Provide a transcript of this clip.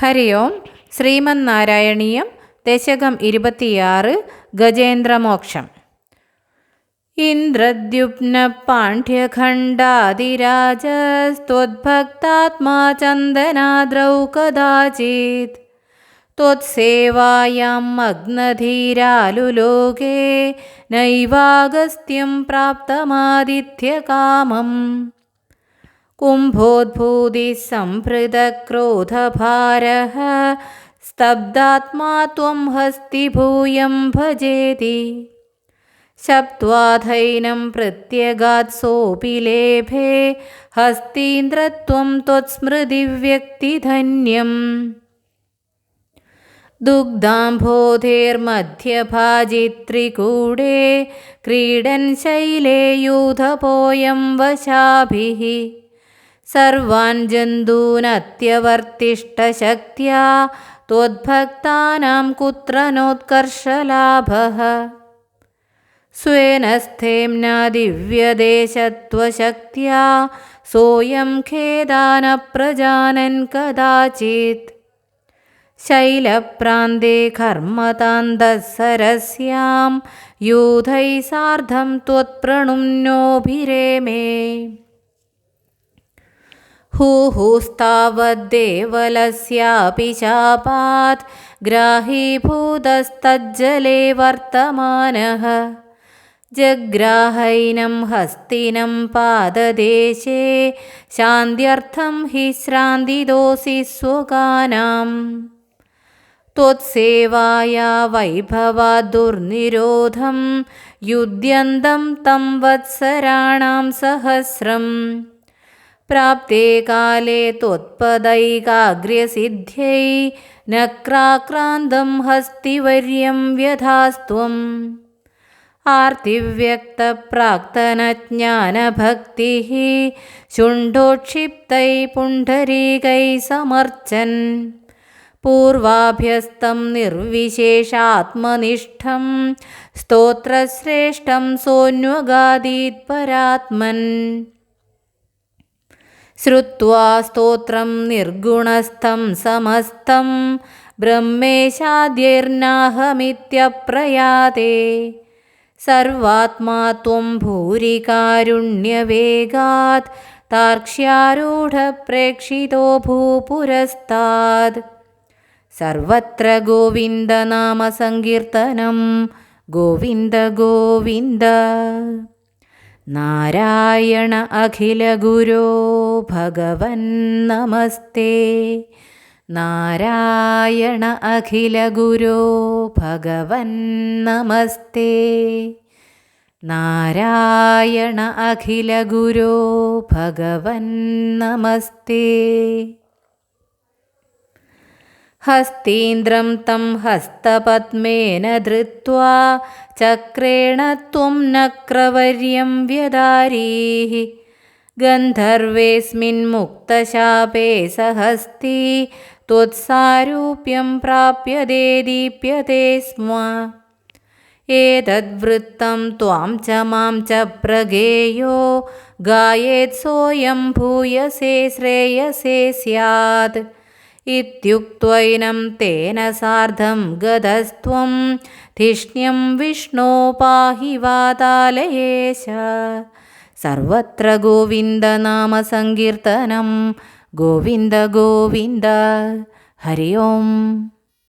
ഹരി ഓം ശ്രീമന്നാരായണീയം ദശകം ഇരുപത്തിയാറ് ഗജേന്ദ്രമോക്ഷം ഇന്ദ്രദ്യുപ്ന പാണ്ഡ്യഖണ്ഡാതിരാജസ്ത്വദ്ഭക്താത്മാ ചന്ദനാദ്രൗ കദാചിത് त्वत्सेवायां मग्नधीरालुलोके नैवागस्त्यं प्राप्तमादित्यकामम् कुम्भोद्भूतिः सम्भृतक्रोधभारः स्तब्धात्मा त्वं हस्तिभूयं भजेति। शप्त्वाधैनं प्रत्यगात् सोऽपि लेभे हस्तीन्द्रत्वं त्वत्स्मृतिव्यक्तिधन्यम्। दुग्धाम्भोधेर्मध्यभाजित्रिकूडे क्रीडन् शैले यूथपोयं वशाभिः सर्वान् जन्तूनत्यवर्तिष्ठशक्त्या त्वद्भक्तानां कुत्र नोत्कर्षलाभः? स्वेन स्थेम्ना दिव्यदेशत्वशक्त्या सोऽयं खेदानप्रजानन् कदाचित्। शैलप्रान्ते कर्मतान्तः सरस्यां यूथैः सार्धं त्वत्प्रणुम्नोभिरेमे हुहुस्तावद्देवलस्यापि शापात् ग्राहीभूतस्तज्जले वर्तमानः। जग्राहैनं हस्तिनं पाददेशे शान्त्यर्थं हि श्रान्तिदोषि स्वगानाम्। त्वत्सेवाया वैभवाद्दुर्निरोधं युध्यन्तं तं वत्सराणां सहस्रम् प्राप्ते काले त्वत्पदैकाग्र्यसिद्ध्यै नक्राक्रान्तं हस्तिवर्यं व्यधास्त्वम्। आर्तिव्यक्तप्राक्तनज्ञानभक्तिः शुण्डोक्षिप्तैः पुण्डरीकैः समर्चन्। पूर्वाभ्यस्तं निर्विशेषात्मनिष्ठं स्तोत्रश्रेष्ठं सोऽन्वगादीत्परात्मन् श्रुत्वा स्तोत्रं निर्गुणस्थं समस्तं ब्रह्मेशाद्यैर्नाहमित्यप्रयाते। सर्वात्मा त्वं भूरिकारुण्यवेगात् तार्क्ष्यारूढप्रेक्षितो भूपुरस्तात्। सर्वत्र गोविन्दनामसङ्कीर्तनं गोविन्द गोविन्द। नारायण अखिलगुरो भगवन्नमस्ते। नारायण अखिलगुरो भगवन्नमस्ते। नारायण अखिलगुरो भगवन्नमस्ते। हस्तीन्द्रं तं हस्तपद्मेन धृत्वा चक्रेण त्वं नक्रवर्यं व्यदारीः गन्धर्वेऽस्मिन्मुक्तशापे सहस्ती त्वत्सारूप्यं प्राप्यते दीप्यते स्म। एतद्वृत्तं त्वां च मां च प्रगेयो गायेत् सोऽयं भूयसे श्रेयसे स्यात्। इत्युक्त्वैनं तेन सार्धं गतस्त्वं धिष्ण्यं विष्णो पाहि वातालयेश सर्वत्र गोविन्दनामसङ्कीर्तनं गोविन्द गोविन्द हरि ओम्